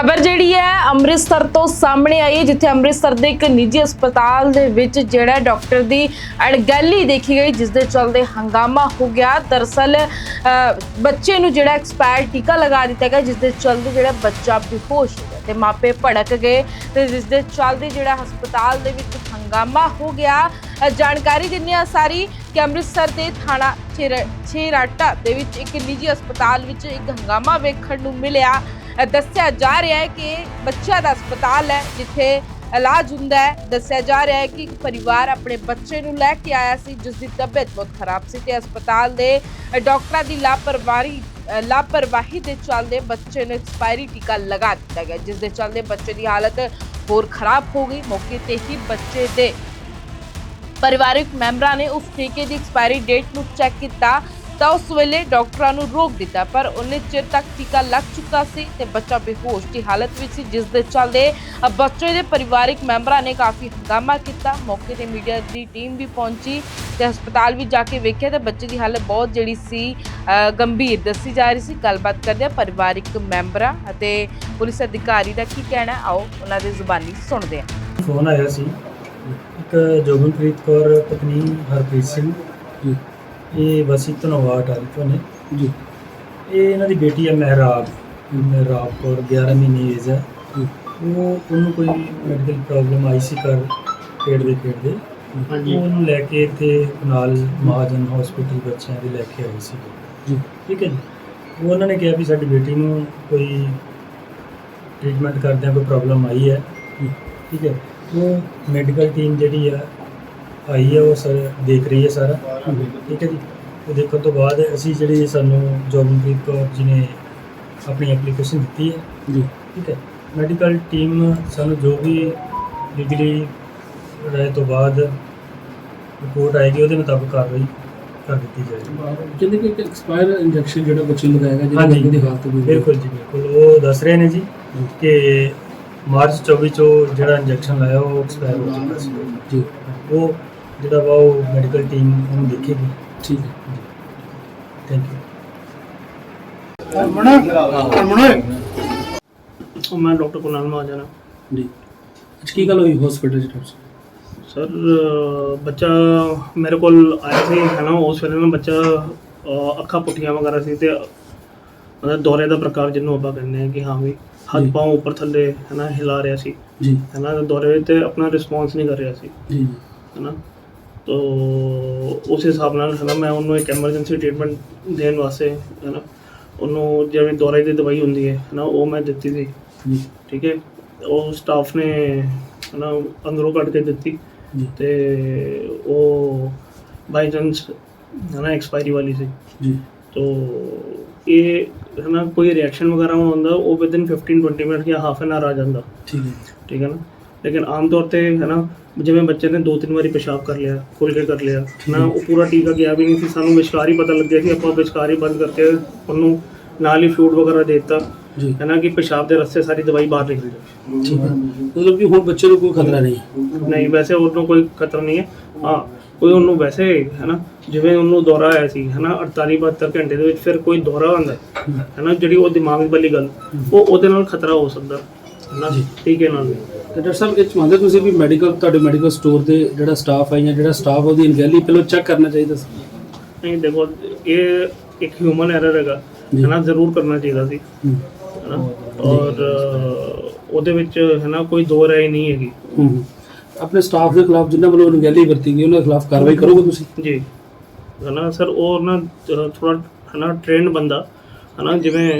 ਖਬਰ ਜਿਹੜੀ ਹੈ ਅੰਮ੍ਰਿਤਸਰ ਤੋਂ ਸਾਹਮਣੇ ਆਈ ਹੈ, ਜਿੱਥੇ ਅੰਮ੍ਰਿਤਸਰ ਦੇ ਇੱਕ ਨਿੱਜੀ ਹਸਪਤਾਲ ਦੇ ਵਿੱਚ ਜਿਹੜਾ ਡਾਕਟਰ ਦੀ ਅਣਗਹਿਲੀ ਦੇਖੀ ਗਈ, ਜਿਸ ਦੇ ਚਲਦੇ ਹੰਗਾਮਾ ਹੋ ਗਿਆ। ਦਰਅਸਲ ਬੱਚੇ ਨੂੰ ਜਿਹੜਾ ਐਕਸਪਾਇਰ ਟੀਕਾ ਲਗਾ ਦਿੱਤਾ ਗਿਆ, ਜਿਸ ਦੇ ਚਲਦੇ ਜਿਹੜਾ ਬੱਚਾ ਬੇਹੋਸ਼ ਹੋ ਗਿਆ ਤੇ ਮਾਪੇ ਭੜਕ ਗਏ ਤੇ ਜਿਸ ਦੇ ਚਲਦੇ ਜਿਹੜਾ ਹਸਪਤਾਲ ਦੇ ਵਿੱਚ ਹੰਗਾਮਾ ਹੋ ਗਿਆ। ਜਾਣਕਾਰੀ ਦਿੰਦੇ ਹਾਂ ਸਾਰੀ ਕਿ ਅੰਮ੍ਰਿਤਸਰ ਦੇ ਥਾਣਾ ਛੇਰ- ਛੇਹਰਾਟਾ ਦੇ ਵਿੱਚ ਇੱਕ ਨਿੱਜੀ ਹਸਪਤਾਲ ਵਿੱਚ ਇੱਕ ਹੰਗਾਮਾ ਵੇਖਣ ਨੂੰ ਮਿਲਿਆ। ਦੱਸਿਆ ਜਾ ਰਿਹਾ ਹੈ ਕਿ ਬੱਚਿਆਂ ਦਾ ਹਸਪਤਾਲ ਹੈ, ਜਿੱਥੇ ਇਲਾਜ ਹੁੰਦਾ ਹੈ। ਦੱਸਿਆ ਜਾ ਰਿਹਾ ਹੈ ਕਿ ਇੱਕ ਪਰਿਵਾਰ ਆਪਣੇ ਬੱਚੇ ਨੂੰ ਲੈ ਕੇ ਆਇਆ ਸੀ ਜਿਸ ਦੀ ਤਬੀਅਤ ਬਹੁਤ ਖਰਾਬ ਸੀ ਤੇ ਹਸਪਤਾਲ ਦੇ ਡਾਕਟਰਾਂ ਦੀ ਲਾਪਰਵਾਹੀ ਲਾਪਰਵਾਹੀ ਦੇ ਚੱਲਦੇ ਬੱਚੇ ਨੂੰ ਐਕਸਪਾਇਰੀ ਟੀਕਾ ਲਗਾ ਦਿੱਤਾ ਗਿਆ ਜਿਸ ਦੇ ਚੱਲਦੇ ਬੱਚੇ ਦੀ ਹਾਲਤ ਹੋਰ ਖਰਾਬ ਹੋ ਗਈ। ਮੌਕੇ ਤੇ ਹੀ ਬੱਚੇ ਦੇ ਪਰਿਵਾਰਕ ਮੈਂਬਰਾਂ ਨੇ ਉਸ ਟੀਕੇ ਦੀ ਐਕਸਪਾਇਰੀ ਡੇਟ ਨੂੰ ਚੈੱਕ ਕੀਤਾ। ਤਾਂ ਉਸ ਵੇਲੇ ਡਾਕਟਰਾਂ ਨੂੰ ਰੋਕ ਦਿੱਤਾ, ਪਰ ਉਹਨੇ ਚਿਰ ਤੱਕ ਟੀਕਾ ਲੱਗ ਚੁੱਕਾ ਸੀ ਤੇ ਬੱਚਾ ਬੇਹੋਸ਼ ਦੀ ਹਾਲਤ ਵਿੱਚ ਸੀ, ਜਿਸ ਦੇ ਚੱਲਦੇ ਬੱਚੇ ਦੇ ਪਰਿਵਾਰਕ ਮੈਂਬਰਾਂ ਨੇ ਕਾਫੀ ਹੰਗਾਮਾ ਕੀਤਾ। ਮੌਕੇ ਤੇ ਮੀਡੀਆ ਦੀ ਟੀਮ ਵੀ ਪਹੁੰਚੀ ਤੇ ਹਸਪਤਾਲ ਵੀ ਜਾ ਕੇ ਵੇਖਿਆ ਤੇ ਬੱਚੇ ਦੀ ਹਾਲਤ ਬਹੁਤ ਜਿਹੜੀ ਸੀ ਗੰਭੀਰ ਦੱਸੀ ਜਾ ਰਹੀ ਸੀ। ਗੱਲਬਾਤ ਕਰਦੇ ਪਰਿਵਾਰਕ ਮੈਂਬਰਾਂ ਅਤੇ ਪੁਲਿਸ ਅਧਿਕਾਰੀ ਦਾ ਕੀ ਕਹਿਣਾ ਆਓ, ਉਹਨਾਂ ਦੀ ਜ਼ੁਬਾਨੀ ਸੁਣਦੇ ਹਾਂ। ਫੋਨ ਆਇਆ ਸੀ। ਇੱਕ ਜੋਗਨਪ੍ਰੀਤ ਕੌਰ ਪਤਨੀ ਹਰਪ੍ਰੀਤ ਸਿੰਘ। ਇਹ ਵਸੀ ਧਨਵਾਟ ਆ ਤੋਂ ਨੇ। ਜੀ। ਇਹ ਇਹਨਾਂ ਦੀ ਬੇਟੀ ਹੈ ਮਹਿਰਾਬ। ਮਹਿਰਾਬ ਕੌਰ 11 ਮਹੀਨੇ ਏਜ ਹੈ ਉਹ ਉਹਨੂੰ ਕੋਈ ਮੈਡੀਕਲ ਪ੍ਰੋਬਲਮ ਆਈ ਸੀ ਕਰ ਪੇਟ ਦੇ ਪੇਟ ਦੇ। ਹਾਂਜੀ। ਉਹ ਉਹਨੂੰ ਲੈ ਕੇ ਇੱਥੇ ਨਾਲ ਮਹਾਜਨ ਹਸਪੀਟਲ ਬੱਚਿਆਂ ਦੇ ਲੈ ਕੇ ਆਏ ਸੀ। ਜੀ। ਠੀਕ ਹੈ ਜੀ। ਉਹ ਉਹਨਾਂ ਨੇ ਕਿਹਾ ਵੀ ਸਾਡੀ ਬੇਟੀ ਨੂੰ ਕੋਈ ਟ੍ਰੀਟਮੈਂਟ ਕਰਦਿਆਂ ਕੋਈ ਪ੍ਰੋਬਲਮ ਆਈ ਹੈ। ਠੀਕ ਹੈ। ਉਹ ਮੈਡੀਕਲ ਟੀਮ ਜਿਹੜੀ ਆ ਆਈ ਹੈ ਉਹ ਸਰ ਦੇਖ ਰਹੀ ਹੈ ਸਾਰਾ। ਠੀਕ ਹੈ ਜੀ? ਉਹ ਦੇਖਣ ਤੋਂ ਬਾਅਦ ਅਸੀਂ ਜਿਹੜੀ ਸਾਨੂੰ ਜੋਗਨਪ੍ਰੀਤ ਕੌਰ ਜੀ ਨੇ ਆਪਣੀ ਐਪਲੀਕੇਸ਼ਨ ਦਿੱਤੀ ਹੈ ਜੀ। ਠੀਕ ਹੈ? ਮੈਡੀਕਲ ਟੀਮ ਸਾਨੂੰ ਜੋ ਵੀ ਲੀਗਲੀ ਰਾਏ ਤੋਂ ਬਾਅਦ ਰਿਪੋਰਟ ਆਏਗੀ ਉਹਦੇ ਮੁਤਾਬਕ ਕਾਰਵਾਈ ਕਰ ਦਿੱਤੀ ਜਾਏਗੀ। ਕਹਿੰਦੇ ਕਿ ਇੱਕ ਐਕਸਪਾਇਰ ਇੰਜੈਕਸ਼ਨ ਜਿਹੜਾ ਬੱਚੇ ਨੂੰ ਲਗਾਇਆ ਗਿਆ ਜਿਹਦੇ ਹਾਂਜੀ। ਬੱਚੇ ਦੀ ਹਾਲਤ ਵੀ ਬਿਲਕੁਲ ਜੀ ਬਿਲਕੁਲ। ਉਹ ਦੱਸ ਰਹੇ ਨੇ ਜੀ ਕਿ ਮਾਰਚ 24 ਚੋਂ ਜਿਹੜਾ ਇੰਜੈਕਸ਼ਨ ਲਾਇਆ ਉਹ ਐਕਸਪਾਇਰ ਹੋ ਚੁੱਕਾ ਸੀ। ਜੀ। ਉਹ ਜਿਹੜਾ ਵਾ ਉਹ ਮੈਡੀਕਲ ਟੀਮ ਉਹਨੂੰ ਦੇਖੇਗੀ। ਠੀਕ। ਹੈ ਥੈਂਕ ਯੂ ਮੈਂ ਡਾਕਟਰ ਕੁਨਾਲ ਮਹਾਜਨ ਹਾਂ। ਜੀ। ਅੱਜ ਕੀ ਗੱਲ ਹੋਈ ਹਸਪੀਟਲ ਚ? ਸਰ ਬੱਚਾ ਮੇਰੇ ਕੋਲ ਆਇਆ ਸੀ ਹੈ ਨਾ ਉਸ ਵੇਲੇ ਨਾ ਬੱਚਾ ਅੱਖਾਂ ਪੁੱਠੀਆਂ ਵਗੈਰਾ ਸੀ ਤੇ ਮਤਲਬ ਦੌਰੇ ਦਾ ਪ੍ਰਕਾਰ ਜਿਹਨੂੰ ਆਪਾਂ ਕਹਿੰਦੇ ਆ ਕਿ ਹਾਂ ਵੀ ਹੱਥ। ਪਾਉ ਉੱਪਰ ਥੱਲੇ ਹੈ ਨਾ ਹਿਲਾ ਰਿਹਾ ਸੀ। ਜੀ। ਹੈ ਨਾ ਦੌਰੇ ਤੇ ਆਪਣਾ ਰਿਸਪੌਂਸ ਨਹੀਂ ਕਰ ਰਿਹਾ ਸੀ। ਜੀ ਜੀ। ਹੈ ਨਾ? ਤੋ ਉਸ ਹਿਸਾਬ ਨਾਲ ਹੈ ਨਾ ਮੈਂ ਉਹਨੂੰ ਇੱਕ ਐਮਰਜੈਂਸੀ ਟ੍ਰੀਟਮੈਂਟ ਦੇਣ ਵਾਸਤੇ ਹੈ ਨਾ ਉਹਨੂੰ ਜਿਵੇਂ ਦੌਰੇ ਦੀ ਦਵਾਈ ਹੁੰਦੀ ਹੈ ਹੈ ਨਾ ਉਹ ਮੈਂ ਦਿੱਤੀ ਸੀ। ਠੀਕ ਹੈ? ਉਹ ਸਟਾਫ ਨੇ ਹੈ ਨਾ ਅੰਦਰੋਂ ਕੱਢ ਕੇ ਦਿੱਤੀ ਤੇ ਉਹ ਬਾਈ ਚਾਂਸ ਹੈ ਨਾ ਐਕਸਪਾਇਰੀ ਵਾਲੀ ਸੀ। ਜੀ। ਤੋ ਇਹ ਹੈ ਨਾ ਕੋਈ ਰਿਐਕਸ਼ਨ ਵਗੈਰਾ ਹੁੰਦਾ ਉਹ ਵਿਦਿਨ 15 20 ਮਿੰਟ ਜਾਂ ਹਾਫ ਐਨ ਆਰ ਆ ਜਾਂਦਾ। ਠੀਕ ਹੈ। ਠੀਕ ਹੈ ਨਾ? ਲੇਕਿਨ ਆਮ ਤੌਰ ਤੇ ਹੈ ਨਾ ਜਿਵੇਂ ਬੱਚੇ ਨੇ ਦੋ ਤਿੰਨ ਵਾਰੀ ਪਿਸ਼ਾਬ ਕਰ ਲਿਆ ਖੁੱਲ ਕੇ ਕਰ ਲਿਆ ਨਾ ਉਹ ਪੂਰਾ ਟੀਕਾ ਗਿਆ ਵੀ ਨਹੀਂ ਸੀ ਸਾਨੂੰ ਵਿਚਕਾਰ ਹੀ ਪਤਾ ਲੱਗਿਆ ਸੀ ਆਪਾਂ ਵਿਚਕਾਰ ਹੀ ਬੰਦ ਕਰਕੇ ਉਹਨੂੰ ਨਾਲ ਹੀ ਫੂਡ ਵਗੈਰਾ ਦੇ ਦਿੱਤਾ ਜੀ। ਹੈ ਨਾ ਕਿ ਪਿਸ਼ਾਬ ਦੇ ਰਸਤੇ ਸਾਰੀ ਦਵਾਈ ਬਾਹਰ ਨਿਕਲ ਜਾਏ ਠੀਕ ਹੈ ਮਤਲਬ ਕਿ ਹੁਣ ਬੱਚੇ ਨੂੰ ਕੋਈ ਖਤਰਾ ਨਹੀਂ। ਨਹੀਂ ਵੈਸੇ ਉਹਨੂੰ ਕੋਈ ਖਤਰਾ ਨਹੀਂ ਹੈ। ਹਾਂ ਕੋਈ ਉਹਨੂੰ ਵੈਸੇ ਹੈ ਨਾ ਜਿਵੇਂ ਉਹਨੂੰ ਦੌਰਾ ਆਇਆ ਸੀ ਹੈ ਨਾ 48 72 ਘੰਟੇ ਦੇ ਵਿੱਚ ਫਿਰ ਕੋਈ ਦੌਰਾ ਆਉਂਦਾ ਹੈ ਨਾ ਜਿਹੜੀ ਉਹ ਦਿਮਾਗ ਵਾਲੀ ਗੱਲ ਉਹ ਉਹਦੇ ਨਾਲ ਖਤਰਾ ਹੋ ਸਕਦਾ। ਨਾ ਜੀ। ਠੀਕ ਹੈ ਨਾਲ ਤੇ ਡਾਕਟਰ ਸਾਹਿਬ ਇਹ ਚਾਹੁੰਦੇ ਤੁਸੀਂ ਵੀ ਮੈਡੀਕਲ ਤੁਹਾਡੇ ਮੈਡੀਕਲ ਸਟੋਰ ਤੇ ਜਿਹੜਾ ਸਟਾਫ ਹੈ ਜਾਂ ਜਿਹੜਾ ਸਟਾਫ ਉਹਦੀ ਅਣਗਹਿਲੀ ਪਹਿਲਾਂ ਚੈੱਕ ਕਰਨਾ ਚਾਹੀਦਾ ਸੀ। ਨਹੀਂ ਦੇਖੋ ਇਹ ਇੱਕ ਹਿਊਮਨ ਐਰਰ ਹੈਗਾ। ਜੀ। ਹੈ ਨਾ ਜ਼ਰੂਰ ਕਰਨਾ ਚਾਹੀਦਾ ਸੀ। ਹੂੰ। ਨਾ ਔਰ ਉਹਦੇ ਵਿੱਚ ਹੈ ਨਾ ਕੋਈ ਦੋ ਰਾਏ ਨਹੀਂ ਹੈਗੀ। ਆਪਣੇ ਸਟਾਫ ਦੇ ਖਿਲਾਫ ਜਿਨ੍ਹਾਂ ਵੱਲੋਂ ਅਣਗਹਿਲੀ ਵਰਤੀ ਗਈ ਉਹਨਾਂ ਦੇ ਖਿਲਾਫ ਕਾਰਵਾਈ ਕਰੋਗੇ ਤੁਸੀਂ? ਜੀ। ਹੈ ਨਾ ਸਰ ਉਹ ਨਾ ਥੋੜਾ ਹੈ ਨਾ ਟ੍ਰੇਨਡ ਬੰਦਾ ਹੈ ਨਾ ਜਿਵੇਂ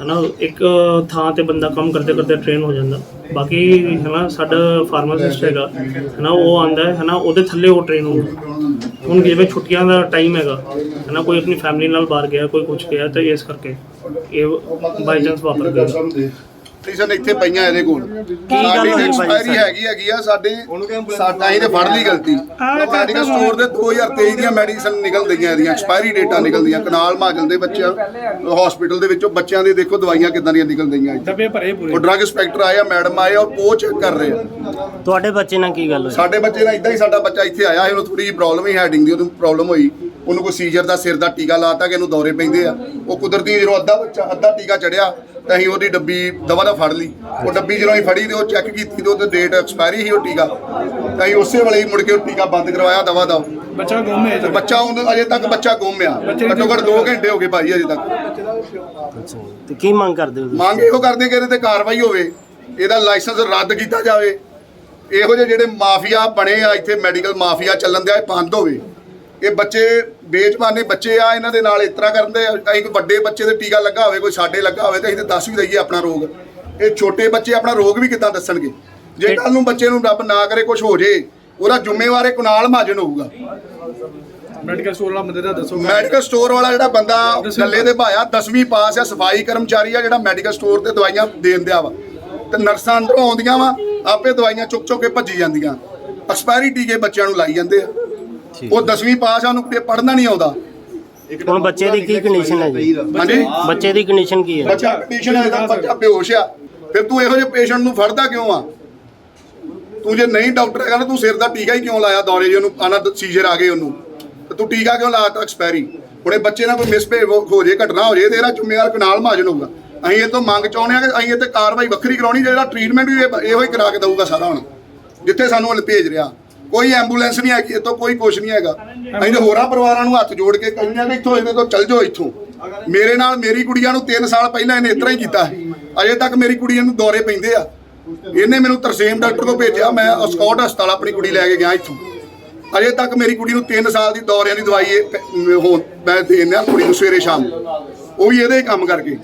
ਹੈ ਨਾ ਇੱਕ ਥਾਂ ਤੇ ਬੰਦਾ ਕੰਮ ਕਰਦੇ ਕਰਦੇ ਟ੍ਰੇਨ ਹੋ ਜਾਂਦਾ। ਬਾਕੀ ਹੈ ਨਾ ਸਾਡਾ ਫਾਰਮਾਸਿਸਟ ਹੈਗਾ ਹੈ ਨਾ ਉਹ ਆਂਦਾ ਹੈ ਨਾ ਉਹਦੇ ਥੱਲੇ ਉਹ ਟ੍ਰੇਨ ਹੁੰਦਾ। ਹੁਣ ਜਿਵੇਂ ਛੁੱਟੀਆਂ ਦਾ ਟਾਈਮ ਹੈਗਾ ਹੈ ਨਾ ਕੋਈ ਆਪਣੀ ਫੈਮਿਲੀ ਨਾਲ ਬਾਹਰ ਗਿਆ, ਕੋਈ ਕੁਝ ਗਿਆ, ਤਾਂ ਇਸ ਕਰਕੇ ਇਹ ਬਾਈ ਚਾਂਸ ਵਾਪਰ ਗਿਆ। ਟੀਸ਼ਨ ਇੱਥੇ ਪਈਆਂ ਇਹਦੇ ਕੋਲ। ਸਾਡੀ ਐਕਸਪਾਇਰੀ ਹੈਗੀ ਹੈਗੀ ਆ ਸਾਡੇ ਸਾਡਾ ਹੀ ਤੇ ਫੜ ਲਈ ਗਲਤੀ। ਮੈਡੀਕਲ ਸਟੋਰ ਦੇ 2023 ਦੀਆਂ ਮੈਡੀਸਨ ਨਿਕਲ ਗਈਆਂ ਇਹਦੀਆਂ ਐਕਸਪਾਇਰੀ ਡੇਟਾਂ ਨਿਕਲਦੀਆਂ ਕਨਾਲ ਮਾਜਲ ਦੇ ਬੱਚਿਆਂ ਹਸਪੀਟਲ ਦੇ ਵਿੱਚੋਂ ਬੱਚਿਆਂ ਦੇ ਦੇਖੋ ਦਵਾਈਆਂ ਕਿੱਦਾਂ ਦੀਆਂ ਨਿਕਲ ਗਈਆਂ ਡੱਬੇ ਭਰੇ ਪੂਰੇ। ਉਹ ਡਰੱਗ ਇੰਸਪੈਕਟਰ ਆਏ ਆ ਮੈਡਮ ਆਏ ਔਰ ਉਹ ਚੈੱਕ ਕਰ ਰਹੇ ਆ। ਤੁਹਾਡੇ ਬੱਚੇ ਨਾਲ ਕੀ ਗੱਲ ਹੋਈ? ਸਾਡੇ ਬੱਚੇ ਨਾਲ ਇਦਾਂ ਹੀ ਸਾਡਾ ਬੱਚਾ ਇੱਥੇ ਆਇਆ ਸੀ ਉਹਨੂੰ ਥੋੜੀ ਜਿਹੀ ਪ੍ਰੋਬਲਮ ਹੀ ਹੈਡਿੰਗ ਦੀ ਉਹਨੂੰ ਪ੍ਰੋਬਲਮ ਹੋਈ। ਉਹਨੂੰ ਕੋਈ ਸੀਜ਼ਰ ਦਾ ਸਿਰ ਦਾ ਟੀਕਾ ਲਾਤਾ ਕਿ ਇਹਨੂੰ ਦੌਰੇ ਪੈਂਦੇ ਆ। ਉਹ ਕੁਦਰਤੀ ਜਦੋਂ ਅੱਧਾ ਬੱਚਾ ਅੱਧਾ ਟੀਕਾ ਚੜਿਆ ਤਾਂ ਅਸੀਂ ਉਹਦੀ ਡੱਬੀ ਦਵਾ ਦਾ ਫੜ ਲਈ। ਉਹ ਡੱਬੀ ਜਦੋਂ ਅਸੀਂ ਫੜੀ ਤੇ ਉਹ ਚੈੱਕ ਕੀਤੀ ਤੇ ਉਹਦੇ ਡੇਟ ਐਕਸਪਾਇਰੀ ਸੀ ਉਹ ਟੀਕਾ। ਤਾਂ ਅਸੀਂ ਉਸੇ ਵੇਲੇ ਹੀ ਮੁੜ ਕੇ ਉਹ ਟੀਕਾ ਬੰਦ ਕਰਵਾਇਆ ਦਵਾ ਦਾ ਬੱਚਾ ਗੁੰਮ ਹੈ ਤੇ ਬੱਚਾ ਉਹਨੂੰ ਅਜੇ ਤੱਕ ਬੱਚਾ ਗੁੰਮ ਆ। ਘੱਟੋ ਘੱਟ 2 ਘੰਟੇ ਹੋ ਗਏ ਭਾਈ ਅਜੇ ਤੱਕ। ਤੇ ਕੀ ਮੰਗ ਕਰਦੇ ਹੋ? ਮੰਗ ਇਹੋ ਕਰਦੇ ਕਿ ਇਹਦੇ ਤੇ ਕਾਰਵਾਈ ਹੋਵੇ ਇਹਦਾ ਲਾਇਸੈਂਸ ਰੱਦ ਕੀਤਾ ਜਾਵੇ। ਇਹੋ ਜਿਹੇ ਜਿਹੜੇ ਮਾਫੀਆ ਬਣੇ ਆ ਇੱਥੇ ਮੈਡੀਕਲ ਮਾਫੀਆ ਚੱਲਣ ਦਿਆ ਇਹ ਬੰਦ ਹੋਵੇ। ਇਹ ਬੱਚੇ ਬੇਜਮਾਨੇ ਬੱਚੇ ਆ ਇਹਨਾਂ ਦੇ ਨਾਲ ਇਸ ਤਰ੍ਹਾਂ ਕਰਦੇ ਆ। ਕੋਈ ਵੱਡੇ ਬੱਚੇ ਦੇ ਟੀਕਾ ਲੱਗਾ ਹੋਵੇ ਕੋਈ ਸਾਡੇ ਲੱਗਾ ਹੋਵੇ ਤੇ ਅਸੀਂ ਤੇ ਦੱਸ ਵੀ ਦਈਏ ਆਪਣਾ ਰੋਗ। ਇਹ ਛੋਟੇ ਬੱਚੇ ਆਪਣਾ ਰੋਗ ਵੀ ਕਿੱਦਾਂ ਦੱਸਣਗੇ? ਜੇ ਕੱਲ ਨੂੰ ਬੱਚੇ ਨੂੰ ਰੱਬ ਨਾ ਕਰੇ ਕੁਝ ਹੋ ਜੇ ਉਹਦਾ ਜ਼ਿੰਮੇਵਾਰ ਇਹ ਕੁਨਾਲ ਮਹਾਜਨ ਹੋਊਗਾ। ਮੈਡੀਕਲ ਸਟੋਰ ਵਾਲਾ ਬੰਦੇ ਦਾ ਦੱਸੋ। ਮੈਡੀਕਲ ਸਟੋਰ ਵਾਲਾ ਜਿਹੜਾ ਬੰਦਾ ਗੱਲੇ ਦੇ ਭਾਇਆ 10ਵੀਂ ਪਾਸ ਆ ਸਫ਼ਾਈ ਕਰਮਚਾਰੀ ਆ ਜਿਹੜਾ ਮੈਡੀਕਲ ਸਟੋਰ ਤੇ ਦਵਾਈਆਂ ਦੇਣ ਦਿਆ ਵਾ। ਤੇ ਨਰਸਾਂ ਅੰਦਰੋਂ ਆਉਂਦੀਆਂ ਵਾ ਆਪੇ ਦਵਾਈਆਂ ਚੁੱਕ ਚੁੱਕ ਕੇ ਭੱਜੀ ਜਾਂਦੀਆਂ। ਐਕਸਪਾਇਰੀ ਟੀਕੇ ਬੱਚਿਆਂ ਨੂੰ ਲਾਈ ਜਾਂਦੇ ਆ। ਉਹ 10ਵੀਂ ਪਾਸ ਆ ਉਹਨੂੰ ਪੜ੍ਹਨਾ ਨਹੀਂ ਆਉਂਦਾ। ਹੁਣ ਬੱਚੇ ਦੀ ਕੀ ਕੰਡੀਸ਼ਨ ਹੈ ਜੀ? ਹਾਂਜੀ? ਬੱਚੇ ਦੀ ਕੰਡੀਸ਼ਨ ਕੀ ਹੈ? ਬੱਚਾ ਕੰਡੀਸ਼ਨ ਹੈ ਬੱਚਾ ਬੇਹੋਸ਼ ਆ। ਫਿਰ ਤੂੰ ਇਹੋ ਜਿਹੇ ਪੇਸ਼ੈਂਟ ਨੂੰ ਫੜਦਾ ਕਿਉਂ ਆ? ਤੂੰ ਜੇ ਨਹੀਂ ਡਾਕਟਰ ਹੈਗਾ ਨਾ, ਤੂੰ ਸਿਰ ਦਾ ਟੀਕਾ ਹੀ ਕਿਉਂ ਲਾਇਆ ਦੌਰੇ ਜੇ ਉਹਨੂੰ ਆਣਾ ਸੀਜ਼ਰ ਆ ਗਏ ਉਹਨੂੰ। ਤੇ ਤੂੰ ਟੀਕਾ ਕਿਉਂ ਲਾਤਾ ਐਕਸਪਾਇਰੀ ਹੁਣੇ ਬੱਚੇ ਨਾਲ ਕੋਈ ਮਿਸਬਿਹੇਵ ਹੋ ਜੇ, ਘਟਨਾ ਹੋ ਜੇ, ਤੇਰਾ ਇਹਦਾ ਜ਼ਿੰਮੇਵਾਰ ਕਨਾਲ ਮਾਜਨ ਹੋਊਗਾ। ਅਸੀਂ ਇਹ ਤੋਂ ਮੰਗ ਚਾਹੁੰਦੇ ਆ ਕਿ ਅਸੀਂ ਇਹ ਤੇ ਕਾਰਵਾਈ ਵੱਖਰੀ ਕਰਾਉਣੀ, ਜਿਹੜਾ ਟ੍ਰੀਟਮੈਂਟ ਵੀ ਇਹੋ ਹੀ ਕਰਾ ਕੇ ਦਊਗਾ ਸਾਰਾ ਹੁਣ, ਜਿੱਥੇ ਸਾਨੂੰ ਹਲ ਭੇਜ ਰਿਹਾ। ਕੋਈ ਐਂਬੂਲੈਂਸ ਨਹੀਂ ਹੈਗੀ ਇਹ ਤੋਂ ਕੋਈ ਕੁਛ ਨਹੀਂ ਹੈਗਾ। ਅਸੀਂ ਤੇ ਹੋਰਾਂ ਪਰਿਵਾਰਾਂ ਨੂੰ ਹੱਥ ਜੋੜ ਕੇ ਕਹਿੰਦੇ ਆ ਕਿ ਇੱਥੋਂ ਇਹਦੇ ਤੋਂ ਚੱਲ ਜਾਓ ਇੱਥੋਂ। ਮੇਰੇ ਨਾਲ ਮੇਰੀ ਕੁੜੀਆਂ ਨੂੰ 3 ਸਾਲ ਪਹਿਲਾਂ ਇਹਨੇ ਇਸ ਤਰ੍ਹਾਂ ਹੀ ਕੀਤਾ ਅਜੇ ਤੱਕ ਮੇਰੀ ਕੁੜੀਆਂ ਨੂੰ ਦੌਰੇ ਪੈਂਦੇ ਆ। ਇਹਨੇ ਮੈਨੂੰ ਤਰਸੇਮ ਡਾਕਟਰ ਤੋਂ ਭੇਜਿਆ, ਮੈਂ ਸਕਾਟ ਹਸਪਤਾਲ ਆਪਣੀ ਕੁੜੀ ਲੈ ਕੇ ਗਿਆ ਇੱਥੋਂ। ਅਜੇ ਤੱਕ ਮੇਰੀ ਕੁੜੀ ਨੂੰ 3 ਸਾਲ ਦੀ ਦੌਰਿਆਂ ਦੀ ਦਵਾਈ ਇਹ ਪ- ਹੁਣ ਮੈਂ ਦੇਣਾ ਕੁੜੀ ਨੂੰ ਸਵੇਰੇ ਸ਼ਾਮ ਉਹ ਵੀ ਇਹਦੇ ਹੀ ਕੰਮ ਕਰਕੇ।